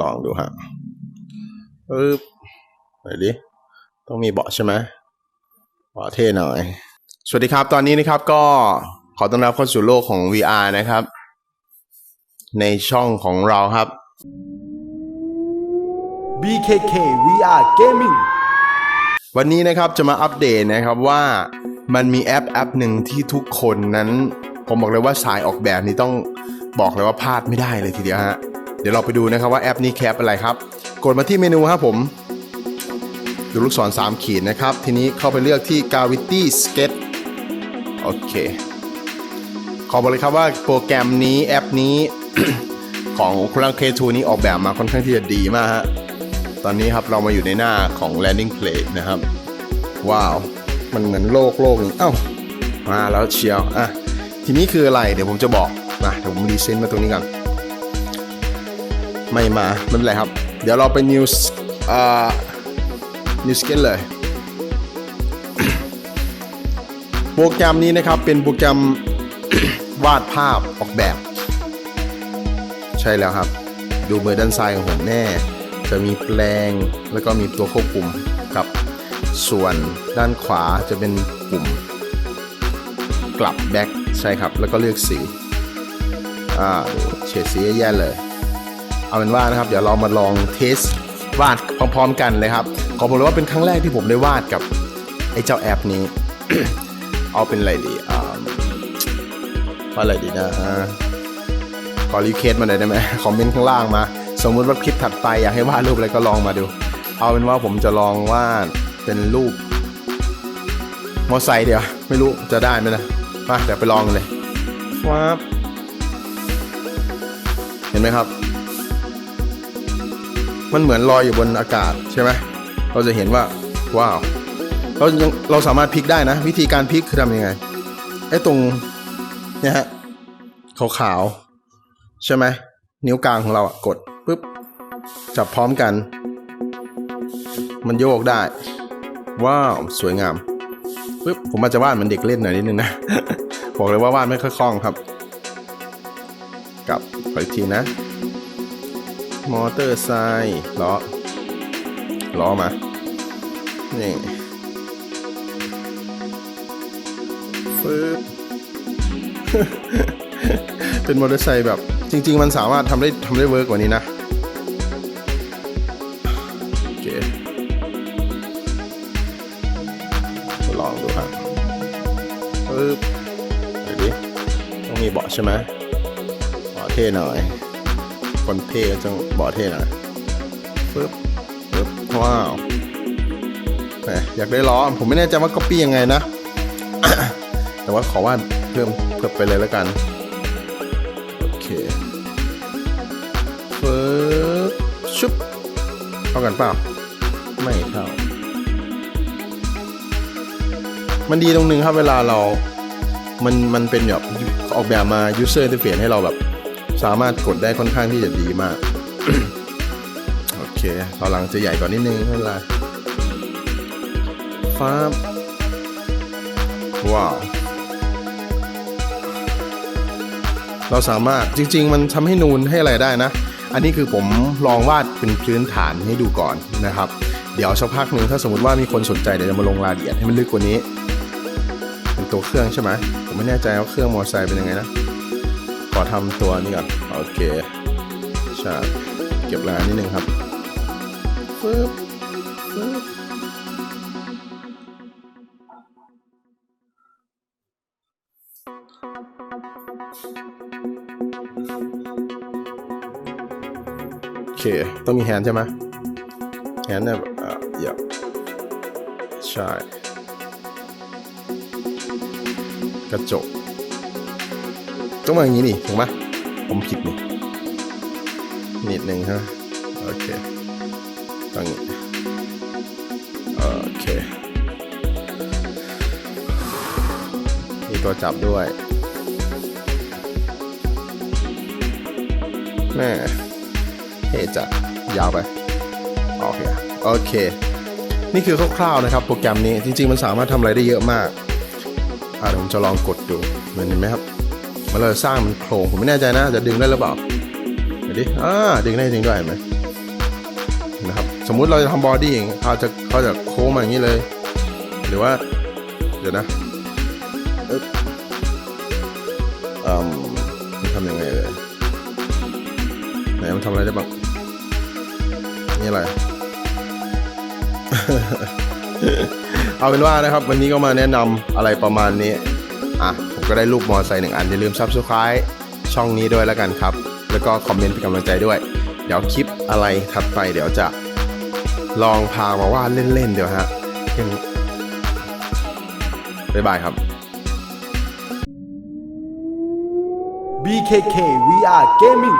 ลองดูฮะปึ๊บไหนดิ ต้องมีเบาะใช่ไหมเบาะเท่หน่อย สวัสดีครับ ตอนนี้นะครับก็ขอต้อนรับเข้าสู่โลกของ VR นะครับ ในช่องของเราครับ BKK VR Gaming วันนี้นะครับจะมาอัปเดตนะครับว่ามันมีแอปแอปหนึ่งที่ทุกคนนั้น ผมบอกเลยว่าสายออกแบบนี้ต้องบอกเลยว่าพลาดไม่ได้เลยทีเดียวฮะ เดี๋ยวเราไปดูนะครับว่าแอปนี้แคปอะไรครับ กดมาที่เมนูครับผม ดูลูกศร3ขีดนะครับ ทีนี้เข้าไปเลือกที่ Gravity Sketch โอเค ขอบอกเลยครับว่าโปรแกรมนี้แอปนี้ของคุณลังเคทูนี้ออกแบบมาค่อนข้างที่จะดีมากฮะ ตอนนี้ครับเรามาอยู่ในหน้าของ landing page นะครับ ว้าว มันเหมือนโลกโลกนึงเอ้า มาแล้วเชียว อะ ทีนี้คืออะไร เดี๋ยวผมจะบอกนะเดี๋ยวผมรีเซ็ตมาตรงนี้ก่อน ไม่มาไม่เป็นไรครับ เดี๋ยวเราไป news อ่า news scan เลย โปรแกรมนี้นะครับเป็นโปรแกรมวาดภาพออกแบบ ใช่แล้วครับ ดูมือด้านซ้ายของผมแน่ จะมีแปลงแล้วก็มีตัวควบคุมครับส่วนด้านขวาจะเป็นปุ่ม กลับแบ็คใช่ครับ แล้วก็เลือกสีอ่าเฉดสีแย่เลย เอาเป็นว่านะครับ เดี๋ยวเรามาลองเทสวาดพร้อมๆกันเลยครับ ขอบอกเลยว่าเป็นครั้งแรกที่ผมได้วาดกับไอ้เจ้าแอปนี้ เอาเป็นอะไรดีอ่าว่าอะไรดีนะขอรีเควสต์มาหน่อยได้ไหมคอมเมนต์ข้างล่างมา สมมุติว่าคลิปถัดไปอยากให้วาดรูปอะไรก็ลองมาดู เอาเป็นว่าผมจะลองวาดเป็นรูปมอไซค์เดี๋ยวไม่รู้จะได้ไหมนะมาเดี๋ยวไปลองกันเลยว้าบเห็นไหมครับ มันเหมือนลอยอยู่บนอากาศใช่ไหมเราจะเห็นว่าว้าวเราเราสามารถพลิกได้นะ วิธีการพลิกคือทำยังไงไอ้ตรงเนี่ยฮะขาวๆใช่ไหมนิ้วกลางของเราอะกดปุ๊บจับพร้อมกัน มันโยกได้ ว้าว สวยงามปุ๊บผมอาจจะวาดมันเด็กเล่นหน่อยนิดนึงนะ บอกเลยว่าวาดไม่ค่อยคล่องครับกลับขออีกทีนะ มอเตอร์ไซค์ล้อล้อมา นี่ฟึบเป็นมอเตอร์ไซค์แบบ จริง ๆ มันสามารถทำได้ทำได้เวิร์กกว่านี้นะโอเคลองดูครับปึ๊บดี๋ยวดิต้องมีเบาะใช่ไหมเบาะเท่หน่อย คนเท่ก็ต้องเบาะเท่หน่อยปึ๊บปึ๊บว้าวแหมอยากได้ล้อผมไม่แน่ใจว่าก๊อปปี้ยังไงนะ แต่ว่าขอวาดเพิ่มเพิ่มไปเลยแล้วกันโอเคปึ๊บชุบเท่ากันเปล่าไม่เท่า มันดีตรงนึงครับเวลาเรา มันมันเป็นแบบออกแบบมา user interface ให้เราแบบ สามารถกดได้ค่อนข้างที่จะดีมาก โอเคตอนหลังจะใหญ่กว่านิดนึงไม่เป็นไรฟ้าว้าว เราสามารถจริง ๆ มันทำให้นูนให้อะไรได้นะ อันนี้คือผมลองวาดเป็นพื้นฐานให้ดูก่อนนะครับ เดี๋ยวสักพักหนึ่งถ้าสมมติว่ามีคนสนใจเดี๋ยวจะมาลงรายละเอียดให้มันลึกกว่านี้ เป็นตัวเครื่องใช่ไหมผมไม่แน่ใจว่าเครื่องมอเตอร์ไซค์เป็นยังไงนะ ขอทำตัวนี้ก่อนโอเคใช่เก็บรายงานนิดนึงครับฟึบฟึบโอเค ต้องมีแฮนด์ใช่ไหมแฮนด์เนี่ยแบบอ่าเดี๋ยวใช่ กระจก ต้องมาอย่างนี้นี่ถูกไหมผมผิดนี่นิดหนึ่งฮะโอเคต้องอย่างนี้โอเคมีตัวจับด้วยแม่เท่จัดยาวไปโอเคโอเค นี่คือคร่าวๆนะครับ โปรแกรมนี้จริงๆ มันสามารถทำอะไรได้เยอะมากอ่าผมจะลองกดดูเห็นไหมครับ มันเลยสร้างมันโครงผมไม่แน่ใจนะจะดึงได้หรือเปล่าเดี๋ยวดิอ่าดึงได้จริงด้วยเห็นไหมนะครับสมมุติเราจะทำบอดี้อย่างเงี้เขาจะเขาจะโค้งมาอย่างนี้เลย หรือว่าเดี๋ยวนะเอ๊ะอืมมันทำยังไงเลยไหนมันทำอะไรได้บ้างนี่อะไรเอาเป็นว่านะครับ วันนี้ก็มาแนะนำอะไรประมาณนี้ อะผมก็ได้รูปมอเตอร์ไซค์หนึ่งอันอย่าลืมซับสไคร b ์ช่องนี้ด้วยแล้วกันครับ แล้วก็คอมเมนต์เป็นกำลังใจด้วย เดี๋ยวคลิปอะไรถัดไปเดี๋ยวจะลองพามาวาดเล่นๆเดี๋ยวฮะยังบ๊ายบายครับ BKK VR Gaming